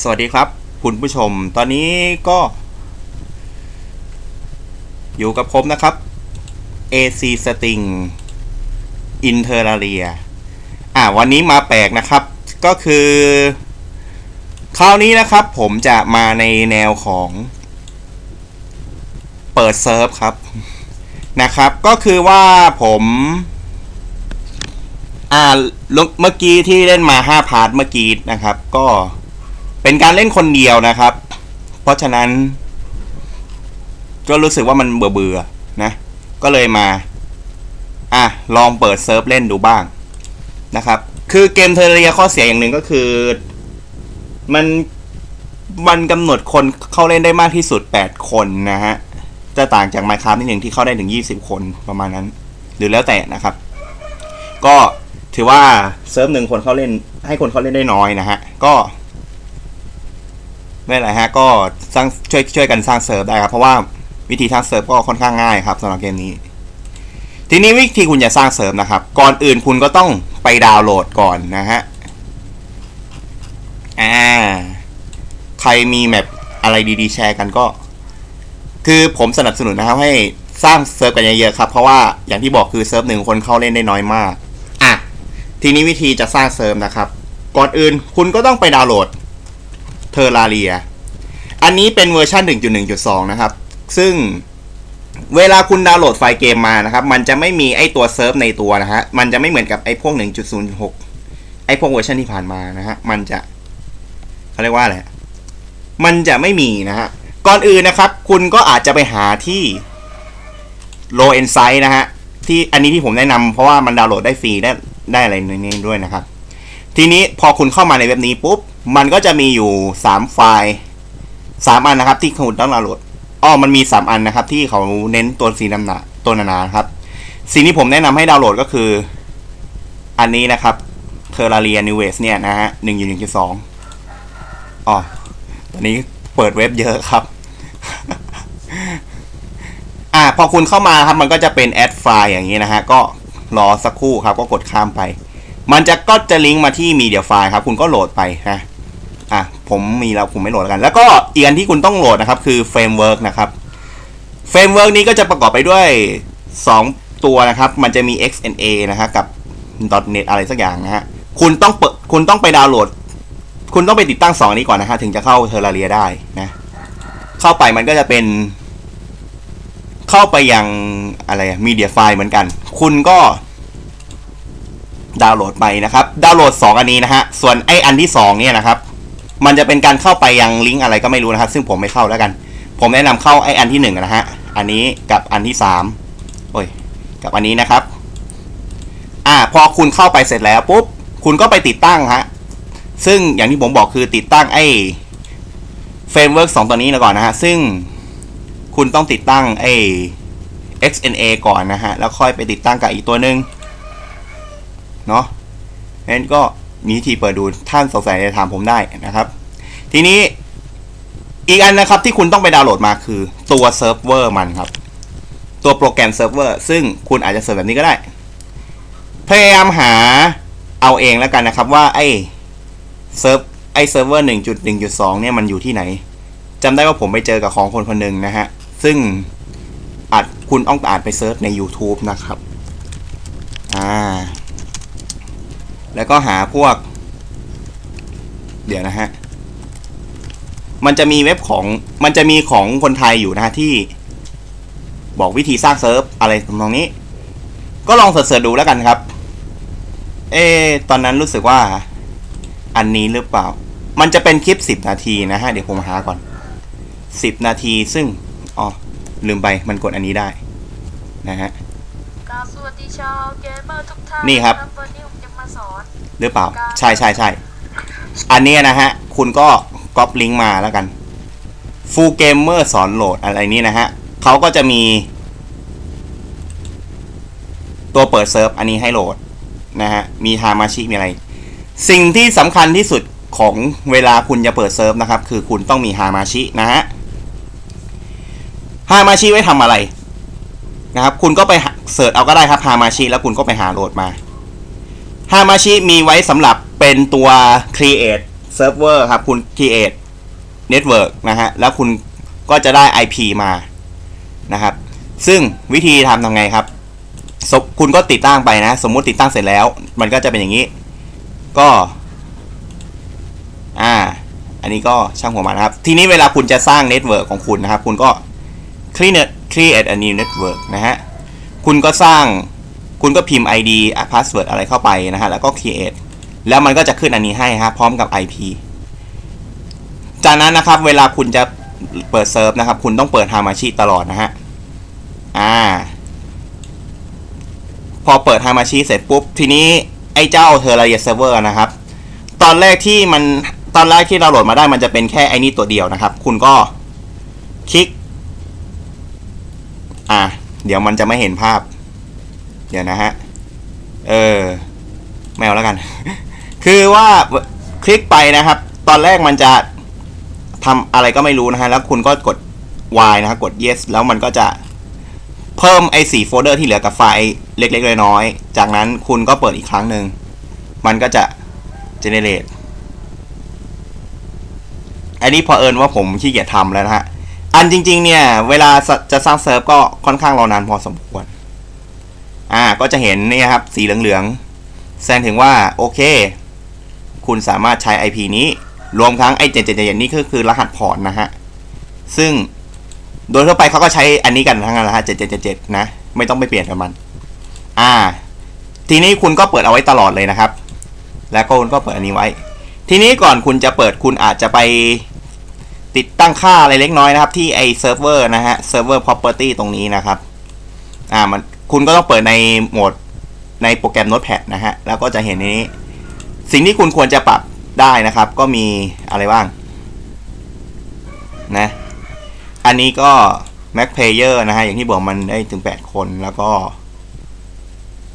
สวัสดีครับคุณผู้ชม ตอนนี้ก็ อยู่กับผมนะครับ AC Sting Interalia อ่าวันนี้มาแปลกนะครับ ก็คือ คราวนี้นะครับ ผมจะมาในแนวของ เปิดเซิร์ฟครับ นะครับ ก็คือว่าผมอ่าเมื่อกี้ที่เล่นมาห้าพาร์ทเมื่อกี้นะครับ ก็ เป็นการเล่นคนเดียวนะครับ เพราะฉะนั้น ก็รู้สึกว่ามันเบื่อเบื่อๆนะ ก็เลยมา อะ ลองเปิดเซิร์ฟเล่นดูบ้างนะครับ คือเกมเทเรียข้อเสียอย่างหนึ่งก็คือ มันมันกำหนดคนเข้าเล่นได้มากที่สุด 8 คนนะฮะ จะต่างจาก Minecraft นิดหนึ่งที่เข้าได้ถึง 20 คนประมาณนั้น หรือแล้วแต่นะครับ ก็ถือว่าเซิร์ฟหนึ่งคนเข้าเล่นให้คนเข้าเล่นได้น้อยนะฮะ ก็ ไม่เป็นไรฮะก็สร้างช่วยช่วยกันสร้างเซิร์ฟได้ครับเพราะว่าวิธีสร้างเซิร์ฟก็ค่อนข้างง่ายครับสำหรับเกมนี้ ทีนี้วิธีคุณจะสร้างเซิร์ฟนะครับ ก่อนอื่นคุณก็ต้องไปดาวน์โหลดก่อนนะฮะอ่าใครมีแมปอะไรดีๆ แชร์กันก็ คือผมสนับสนุนนะครับให้สร้างเซิร์ฟกันเยอะๆครับ เพราะว่าอย่างที่บอกคือเซิร์ฟหนึ่งคนเข้าเล่นได้น้อยมาก อะ ทีนี้วิธีจะสร้างเซิร์ฟนะครับ ก่อนอื่นคุณก็ต้องไปดาวน์โหลด เทอร์ราเรีย อันนี้เป็นเวอร์ชัน1.1.2 นะครับ ซึ่งเวลาคุณดาวน์โหลดไฟล์เกมมานะครับ มันจะไม่มีไอตัวเซิร์ฟในตัวนะฮะ มันจะไม่เหมือนกับไอพวก 1.06 ไอพวกเวอร์ชันที่ผ่านมานะฮะ มันจะเขาเรียกว่าอะไร มันจะไม่มีนะฮะ ก่อนอื่นนะครับ คุณก็อาจจะไปหาที่ low end site นะฮะ ที่อันนี้ที่ผมแนะนำเพราะว่ามันดาวน์โหลดได้ฟรีได้ได้อะไรนี้ด้วยนะครับ ทีนี้พอคุณเข้ามาในเว็บนี้ปุ๊บ มันก็จะมีอยู่ 3 ไฟล์ 3 อันนะครับที่คุณต้องดาวน์โหลดอ้อมันมี 3 อันนะครับ ที่เขาเน้นตัวสีน้ำหนาตัวหนาๆครับสิ่งที่ผมแนะนำให้ดาวน์โหลดก็คือ อันนี้นะครับ Terraria New Ways เนี่ยนะฮะ1 1 1 2อ๋อตอนนี้เปิดเว็บเยอะครับ อ่า พอคุณเข้ามาครับ มันก็จะเป็นแอดไฟล์อย่างนี้นะฮะ ก็รอสักครู่ครับ ก็กดข้ามไป มันจะก็จะลิงก์มาที่มีเดียไฟล์ครับ คุณก็โหลดไปนะ อะผมมีแล้วผมไม่โหลดแล้วกัน แล้วก็อีกอันที่คุณต้องโหลดนะครับคือเฟรมเวิร์กนะครับเฟรมเวิร์กนี้ก็จะประกอบไปด้วย 2 ตัวนะครับ มันจะมี XNA นะฮะกับ .NET อะไรสักอย่างนะฮะคุณต้องเปิดคุณต้องไปดาวน์โหลด คุณต้องไปติดตั้งสองนนี้ก่อนนะฮะถึงจะเข้าเทอร์ราเรียได้นะเข้าไปมันก็จะเป็น เข้าไปยังอะไรมีเดียไฟล์เหมือนกัน คุณก็ดาวน์โหลดไปนะครับ ดาวน์โหลด 2 อันนี้นะฮะ ส่วนไออันที่ 2 เนี่ยนะครับ มันจะเป็นการเข้าไปยังลิงก์อะไรก็ไม่รู้นะครับ ซึ่งผมไม่เข้าแล้วกัน ผมแนะนำเข้าไออันที่1นะฮะ อันนี้กับอันที่3โอ้ย กับอันนี้นะครับ อ่า พอคุณเข้าไปเสร็จแล้วปุ๊บ คุณก็ไปติดตั้งฮะ ซึ่งอย่างที่ผมบอกคือติดตั้งไอเฟรมเวิร์กสองตัวนี้นะก่อนนะฮะ ซึ่งคุณต้องติดตั้งไอ XNA ก่อนนะฮะ แล้วค่อยไปติดตั้งกับอีกตัวหนึ่งเนาะนั้นก็ มีวิธีเปิดดูท่านสงสัยจะถามผมได้นะครับ ทีนี้อีกอันนะครับที่คุณต้องไปดาวน์โหลดมาคือตัวเซิร์ฟเวอร์มันครับ ตัวโปรแกรมเซิร์ฟเวอร์ซึ่งคุณอาจจะเสิร์ชแบบนี้ก็ได้ พยายามหาเอาเองแล้วกันนะครับว่าไอเซิร์ฟไอเซิร์ฟเวอร์1.1.2เนี่ยมันอยู่ที่ไหนจำได้ว่าผมไปเจอกับของคนคนหนึ่งนะฮะ ซึ่งอาจคุณต้องอาจไปเซิร์ชใน YouTube นะครับ อ่า แล้วก็หาพวก เดี๋ยวนะฮะ มันจะมีเว็บของ มันจะมีของคนไทยอยู่นะฮะที่ บอกวิธีสร้างเซิร์ฟอะไรตรงนี้ ก็ลองเสิร์ชๆดูแล้วกันครับ เอ ตอนนั้นรู้สึกว่า อันนี้หรือเปล่า มันจะเป็นคลิป 10 นาทีนะฮะ เดี๋ยวผมหาก่อน 10 นาทีซึ่ง อ๋อ ลืมไป มันกดอันนี้ได้ นะฮะกราบสวัสดีชาวเกมเมอร์ทุกท่านนี่ครับ วันนี้ผมจะมาสอนหรือเปล่า ใช่ใช่ใช่อันเนี้ยนะฮะ คุณก็ก๊อปลิงก์มาแล้วกัน Full Gamer สอนโหลดอะไรนี้นะฮะเขาก็จะมี ตัวเปิดเซิร์ฟอันนี้ให้โหลดนะฮะ มีฮามาชิมีอะไร สิ่งที่สำคัญที่สุดของเวลาคุณจะเปิดเซิร์ฟนะครับ คือคุณต้องมีฮามาชินะฮะฮามาชิไว้ทำอะไรนะครับ คุณก็ไปเสิร์ชเอาก็ได้ครับฮามาชิแล้วคุณก็ไปหาโหลดมา ฮามาชิมีไว้สำหรับเป็นตัว create เซิร์ฟเวอร์ครับ คุณ create network นะฮะ แล้วคุณก็จะได้ IP มานะครับ ซึ่งวิธีทำทำไงครับ คุณก็ติดตั้งไปนะ สมมุติติดตั้งเสร็จแล้ว มันก็จะเป็นอย่างนี้ ก็ อ่า อันนี้ก็ช่างหัวมันนะครับ ทีนี้เวลาคุณจะสร้างเน็ตเวิร์กของคุณนะครับ คุณก็ create create a new network นะฮะ คุณก็สร้าง คุณก็พิมพ์ ID อะ password อะไรเข้าไปนะฮะแล้วก็ create แล้วมันก็จะขึ้นอันนี้ให้ครับพร้อมกับ IP จากนั้นนะครับเวลาคุณจะเปิดเซิร์ฟนะครับ คุณต้องเปิด Hamachi ตลอดนะฮะอ่า พอเปิด Hamachi เสร็จปุ๊บ ทีนี้ไอ้เจ้า Terraria Server นะครับ ตอนแรกที่มันตอนแรกที่เราโหลดมาได้มันจะเป็นแค่ไอ้นี่ตัวเดียวนะครับ คุณก็คลิก อ่า เดี๋ยวมันจะไม่เห็นภาพ เดี๋ยวนะฮะ เออไม่เอาแล้วกัน คือว่าคลิกไปนะครับ ตอนแรกมันจะทำอะไรก็ไม่รู้นะฮะ แล้วคุณก็กด Y นะครับกด yes แล้วมันก็จะเพิ่มไอ้สีโฟลเดอร์ที่เหลือกับไฟล์เล็กๆน้อยๆจากนั้นคุณก็เปิดอีกครั้งหนึ่ง มันก็จะ generate อันนี้พอเอิญว่าผมขี้เกียจทำแล้วนะฮะ อันจริง ๆ เนี่ย เวลาจะสร้างเซิร์ฟก็ค่อนข้างรอนานพอสมควร อ่าก็จะเห็นนี่ครับสีเหลืองๆแสดงถึงว่าโอเค คุณสามารถใช้ IP นี้รวมทั้งไอ้เจ็ดเจ็ดนี่ก็คือรหัสพอร์ตนะฮะซึ่งโดยทั่วไปเขาก็ใช้อันนี้กันทั้งนั้นแหละฮะเจ็ดเจ็ดเจ็ดนะไม่ต้องไปเปลี่ยนกับมัน อ่า ทีนี้คุณก็เปิดเอาไว้ตลอดเลยนะครับ แล้วก็คุณก็เปิดอันนี้ไว้ ทีนี้ก่อนคุณจะเปิดคุณอาจจะไปติดตั้งค่าอะไรเล็กน้อยนะครับ ที่ไอเซิร์ฟเวอร์นะฮะเซิร์ฟเวอร์ property ตรงนี้นะครับ อ่ามัน คุณก็ต้องเปิดในโหมดในโปรแกรม Notepad นะฮะ แล้วก็จะเห็นนี้ สิ่งที่คุณควรจะปรับได้นะครับ ก็มีอะไรบ้าง นะ อันนี้ก็ Mac Player นะฮะ อย่างที่บอกมันได้ถึง 8 คนแล้วก็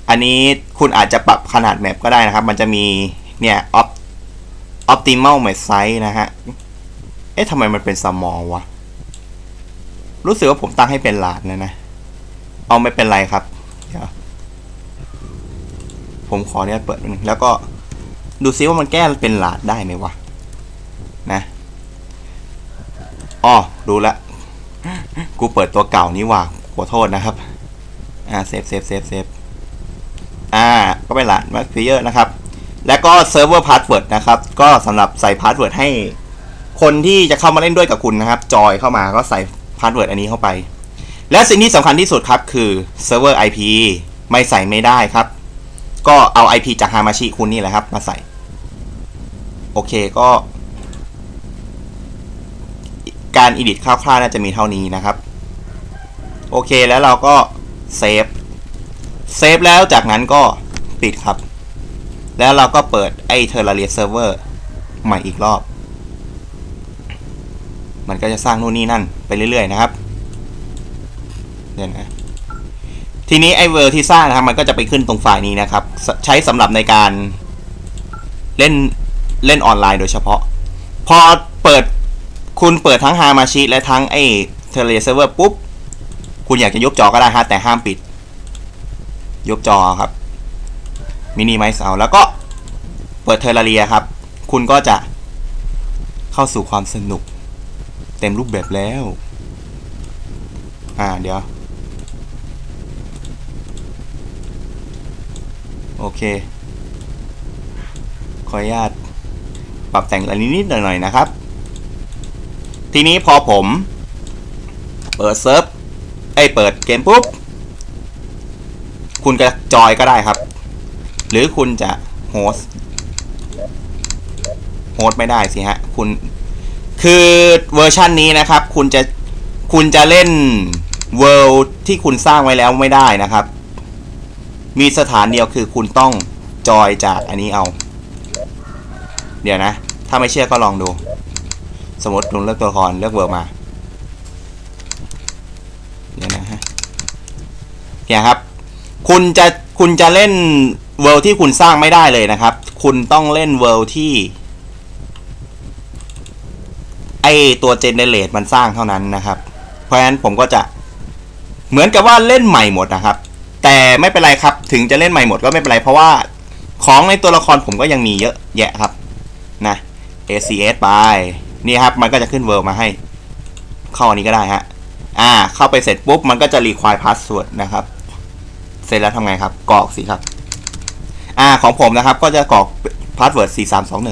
อันนี้คุณอาจจะปรับขนาดแมปก็ได้นะครับ มันจะมี เนี่ย Optimal Map size นะฮะ เอ๊ะทำไมมันเป็น small วะ รู้สึกว่าผมตั้งให้เป็นหลาดนะนะ เอาไม่เป็นไรครับเดี๋ยวผมขอเนี่ยเปิดมันงแล้วก็ดูซิว่ามันแก้เป็นหลาดได้ไหมวะนะอ๋อรู้ละกูเปิดตัวเก่านี่ว่าขอโทษนะครับ อ่าเซฟเซฟเซฟเซฟอ่า ก็เป็นหลาดมาฟิเยอร์นะครับ แล้วก็เซิร์ฟเวอร์พาสเวิร์ดนะครับ ก็สำหรับใส่พาสเวิร์ดให้คนที่จะเข้ามาเล่นด้วยกับคุณนะครับ จอยเข้ามาก็ใส่พาสเวิร์ดอันนี้เข้าไป และสิ่งที่สำคัญที่สุดครับคือเซิร์ฟเวอร์ IP ไม่ใส่ไม่ได้ครับ ก็เอา IP จากฮามาชิคุณนี่แหละครับ มาใส่ โอเคก็ การ edit คร่าวๆน่าจะมีเท่านี้นะครับ โอเคแล้วเราก็เซฟเซฟแล้วจากนั้นก็ปิดครับ แล้วเราก็เปิดไอ้ Terraria Server ใหม่อีกรอบ มันก็จะสร้างนู่นนี่นั่นไปเรื่อยๆนะครับ เดี๋ยวนะทีนี้ไอเวอร์ที่สร้างนะครับมันก็จะไปขึ้นตรงไฟล์นี้นะครับ ใช้สำหรับในการเล่นเล่นออนไลน์โดยเฉพาะ พอเปิดคุณเปิดทั้งฮามาชิและทั้งไอเทเลเซิร์ฟเวอร์ปุ๊บ คุณอยากจะยกจอก็ได้ฮะแต่ห้ามปิด ยกจอครับมินิไมซ์เอาแล้วก็เปิดเทอร์เรียครับ คุณก็จะเข้าสู่ความสนุก เต็มรูปแบบแล้ว อ่าเดี๋ยว โอเค ขออนุญาตปรับแต่งอะไรนิดหน่อยๆนะครับ ทีนี้พอผม เปิดเซิร์ฟไอเปิดเกมปุ๊บ คุณจะจอยก็ได้ครับ หรือคุณจะโฮสโฮสไม่ได้สิฮะ คุณคือเวอร์ชันนี้นะครับ คุณจะคุณจะเล่นเวิลด์ที่คุณสร้างไว้แล้วไม่ได้นะครับ มีสถานเดียวคือคุณต้องจอยจากอันนี้เอา เดี๋ยวนะ ถ้าไม่เชื่อก็ลองดู สมมติคุณเลือกตัวละครเลือกเวิร์มา เดี๋ยวนะฮะเนี่ยครับ คุณจะคุณจะเล่นเวิลด์ที่คุณสร้างไม่ได้เลยนะครับ คุณต้องเล่นเวิลด์ที่ไอตัวเจเนเรตมันสร้างเท่านั้นนะครับ เพราะฉะนั้นผมก็จะเหมือนกับว่าเล่นใหม่หมดนะครับ แต่ไม่เป็นไรครับ ถึงจะเล่นใหม่หมดก็ไม่เป็นไร เพราะว่าของในตัวละครผมก็ยังมีเยอะแยะครับนะ ACS ไปนี่ครับมันก็จะขึ้นเวิร์มาให้ เข้าอันนี้ก็ได้ฮะอ่า เข้าไปเสร็จปุ๊บมันก็จะ require password นะครับ เสร็จแล้วทำไงครับกรอกสิครับ อ่าของผมนะครับ ก็จะกรอก password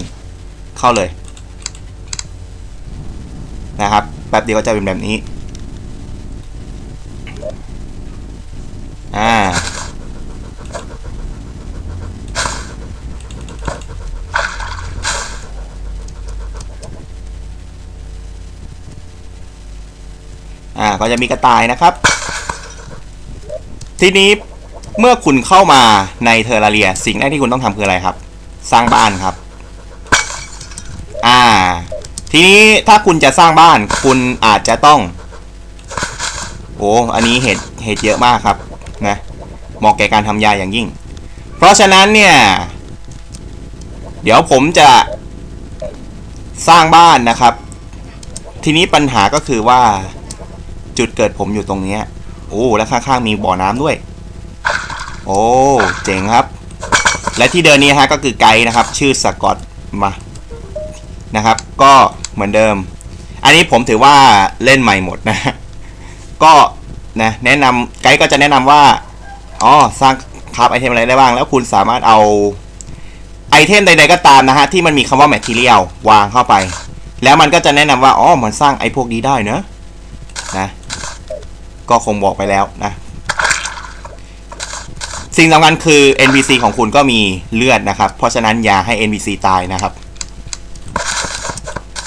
4321 เข้าเลยนะครับแป๊บเดียวก็จะเป็นแบบนี้ อ่า อ่า ก็จะมีกระต่ายนะครับ ทีนี้เมื่อคุณเข้ามาในเทอร์ราเรีย สิ่งแรกที่คุณต้องทำคืออะไรครับ สร้างบ้านครับ อ่า ทีนี้ถ้าคุณจะสร้างบ้าน คุณอาจจะต้อง โอ้อันนี้เห็ดเห็ดเยอะมากครับนะเหมาะแก่การทำยาอย่างยิ่ง เพราะฉะนั้นเนี่ย เดี๋ยวผมจะสร้างบ้านนะครับ ทีนี้ปัญหาก็คือว่า จุดเกิดผมอยู่ตรงเนี้ยโอ้และข้างๆมีบ่อน้ำด้วย โอ้เจ๋งครับ และที่เดินนี้ฮะก็คือไกด์นะครับ ชื่อสกอตมานะครับ ก็เหมือนเดิม อันนี้ผมถือว่าเล่นใหม่หมดนะ ก็นะแนะนำไกด์ก็จะแนะนำว่าอ๋อสร้างคราฟไอเทมอะไรได้บ้าง แล้วคุณสามารถเอาไอเทมใดๆก็ตามนะฮะที่มันมีคำว่า material วางเข้าไป แล้วมันก็จะแนะนำว่าอ๋อมันสร้างไอพวกนี้ได้เนอะนะ ก็คงบอกไปแล้วนะ สิ่งสำคัญคือ NPC ของคุณก็มีเลือดนะครับ เพราะฉะนั้นอย่าให้ NPC ตายนะครับ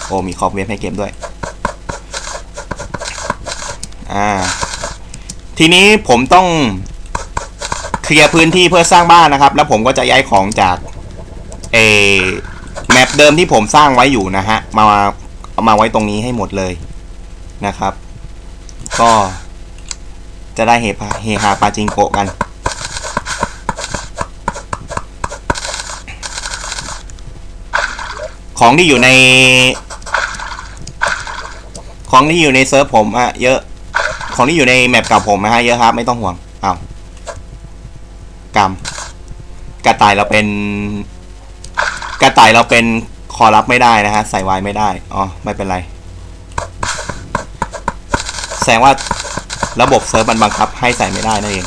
โอ้มีคอมเว็บให้เกมด้วย อ่า ทีนี้ผมต้องเคลียร์พื้นที่เพื่อสร้างบ้านนะครับ แล้วผมก็จะย้ายของจากเอแมปเดิมที่ผมสร้างไว้อยู่นะฮะ มาเอามาไว้ตรงนี้ให้หมดเลยนะครับ ก็ จะได้เฮฮาเฮฮาปาจิงโกะกัน ของที่อยู่ใน ของที่อยู่ในเซิร์ฟผมอะเยอะ ของที่อยู่ในแมปเก่าผมนะฮะเยอะครับไม่ต้องห่วงอ้าวกรรมกระต่ายเราเป็น กระต่ายเราเป็นคอรับไม่ได้นะฮะ ใส่ไว้ไม่ได้ อ๋อ ไม่เป็นไร แสดงว่า ระบบเซิร์ฟมันบังคับให้ใส่ไม่ได้นั่นเอง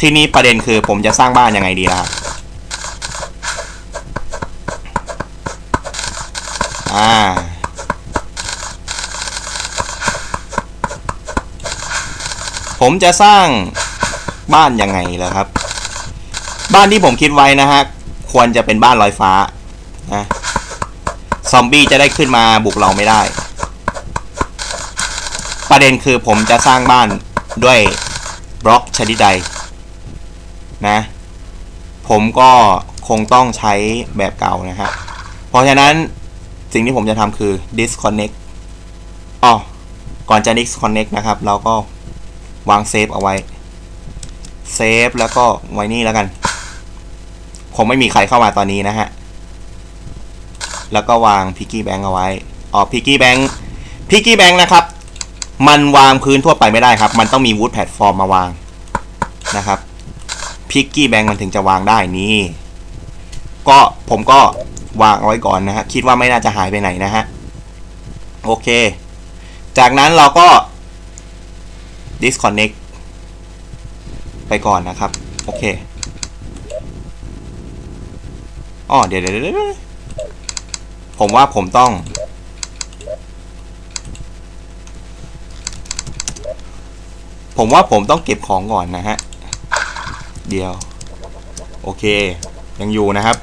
ทีนี้ประเด็นคือผมจะสร้างบ้านยังไงดีล่ะครับอ่าผมจะสร้างบ้านยังไงล่ะครับ บ้านที่ผมคิดไว้นะฮะ ควรจะเป็นบ้านลอยฟ้านะซอมบี้จะได้ขึ้นมาบุกเราไม่ได้ ประเด็นคือผมจะสร้างบ้านด้วยบล็อกชนิดใดนะ ผมก็คงต้องใช้แบบเก่านะฮะ เพราะฉะนั้นสิ่งที่ผมจะทำคือ disconnect อ๋อ ก่อนจะ disconnect นะครับ เราก็วางเซฟเอาไว้ เซฟแล้วก็ไว้นี่แล้วกัน คงไม่มีใครเข้ามาตอนนี้นะฮะ แล้วก็วางพิกกี้แบงเอาไว้ อ๋อพิกกี้แบงพิกกี้แบงนะครับ มันวางพื้นทั่วไปไม่ได้ครับ มันต้องมีวูดแพลตฟอร์มมาวางนะครับพิกกี้แบงมันถึงจะวางได้นี่ก็ผมก็วางเอาไว้ก่อนนะฮะคิดว่าไม่น่าจะหายไปไหนนะฮะโอเค จากนั้นเราก็ disconnect ไปก่อนนะครับ โอเคอ๋อเดี๋ยวเดี๋ยวผมว่าผมต้อง ผมว่าผมต้องเก็บของก่อนนะฮะ เดียว โอเค ยังอยู่นะครับ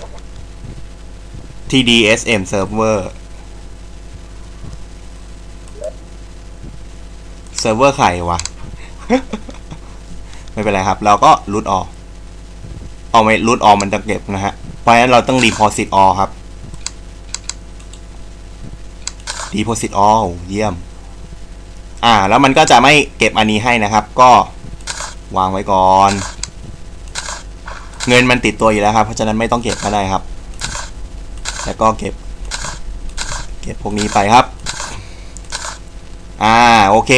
TDSM server เซิร์ฟเวอร์ใครวะ ไม่เป็นไรครับ เราก็รูทออกเอาไม่รูทออกมันจะเก็บนะฮะ เพราะฉะนั้นเราต้อง deposit all ครับ deposit all เยี่ยม อ่า แล้วมันก็จะไม่เก็บอันนี้ให้นะครับ ก็วางไว้ก่อน เงินมันติดตัวอยู่แล้วครับ เพราะฉะนั้นไม่ต้องเก็บก็ได้ครับ แล้วก็เก็บ เก็บพวกนี้ไปครับ อ่า โอเค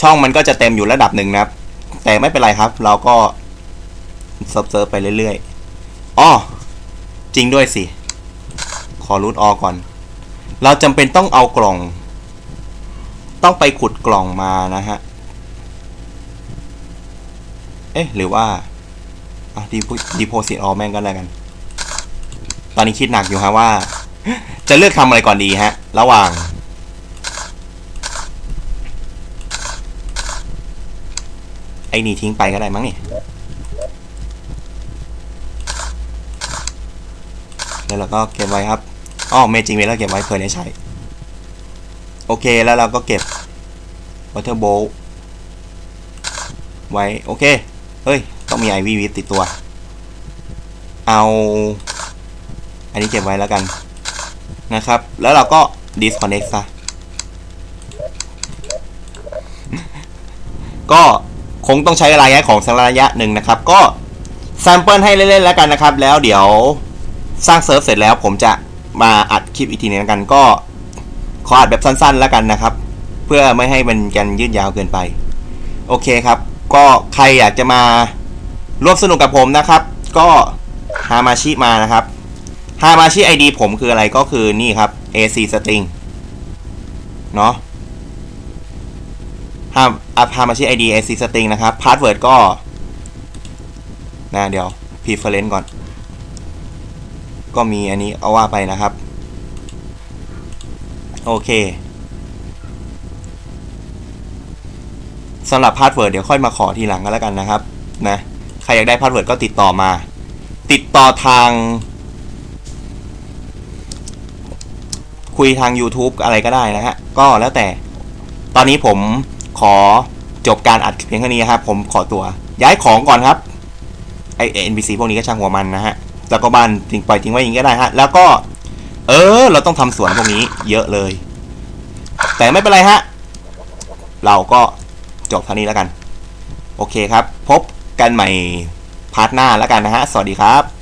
ช่องมันก็จะเต็มอยู่ระดับหนึ่งนะครับ แต่ไม่เป็นไรครับ เราก็เซิร์ฟเซิร์ฟไปเรื่อยๆอ๋อจริงด้วยสิ ขอรูทออก่อน เราจำเป็นต้องเอากล่อง ต้องไปขุดกล่องมานะฮะ เอ๊ะ หรือว่าอะดีดีโพสิตออแม่งก็แล้วกัน ตอนนี้คิดหนักอยู่ฮะว่า จะเลือกทำอะไรก่อนดีฮะ ระหว่าง ไอ้นี่ทิ้งไปก็ได้มั้งนี่แล้วเราก็เก็บไว้ครับอ๋อเมจิงเวลเราเก็บไว้เผื่อได้ใช้ โอเคแล้วเราก็เก็บ water bowl ไว้ โอเค เฮ้ย ต้องมีไอวีวิติดตัว เอา อันนี้เก็บไว้แล้วกันนะครับ แล้วเราก็ disconnect ซะ ก็คงต้องใช้เวลาย้ายของสักระยะหนึ่งนะครับ ก็แซมเปิลให้เล่นๆแล้วกันนะครับ แล้วเดี๋ยวสร้างเซิร์ฟเสร็จแล้วผมจะมาอัดคลิปอีกทีนึงกันก็ ขออัดแบบสั้นๆแล้วกันนะครับ เพื่อไม่ให้มันกันยืดยาวเกินไป โอเคครับ ก็ใครอยากจะมาร่วมสนุกกับผมนะครับ ก็ฮามาชิมานะครับฮามาชิ ID ผมคืออะไรก็คือนี่ครับ AC string เนาะฮาฮามาชิ ID AC string นะครับ พาสเวิร์ดก็นะเดี๋ยว preference ก่อน ก็มีอันนี้เอาว่าไปนะครับ โอเคสำหรับพาสเวิร์ดเดี๋ยวค่อยมาขอทีหลังก็แล้วกันนะครับนะใครอยากได้พาสเวิร์ดก็ติดต่อมา ติดต่อทาง คุยทาง YouTube อะไรก็ได้นะฮะ ก็แล้วแต่ ตอนนี้ผมขอจบการอัดเพียงเท่านี้ครับ ผมขอตัว ย้ายของก่อนครับไอเอ็นบีซีพวกนี้ก็ช่างหัวมันนะฮะ แล้วก็บ้านทิ้งปล่อยทิ้งไว้อย่างนี้ก็ได้ฮะ แล้วก็ เออ เราต้องทำสวนพวกนี้ เยอะเลย แต่ไม่เป็นไรฮะ เราก็จบเท่านี้แล้วกัน โอเคครับ พบกันใหม่พาร์ทหน้าแล้วกันนะฮะ สวัสดีครับ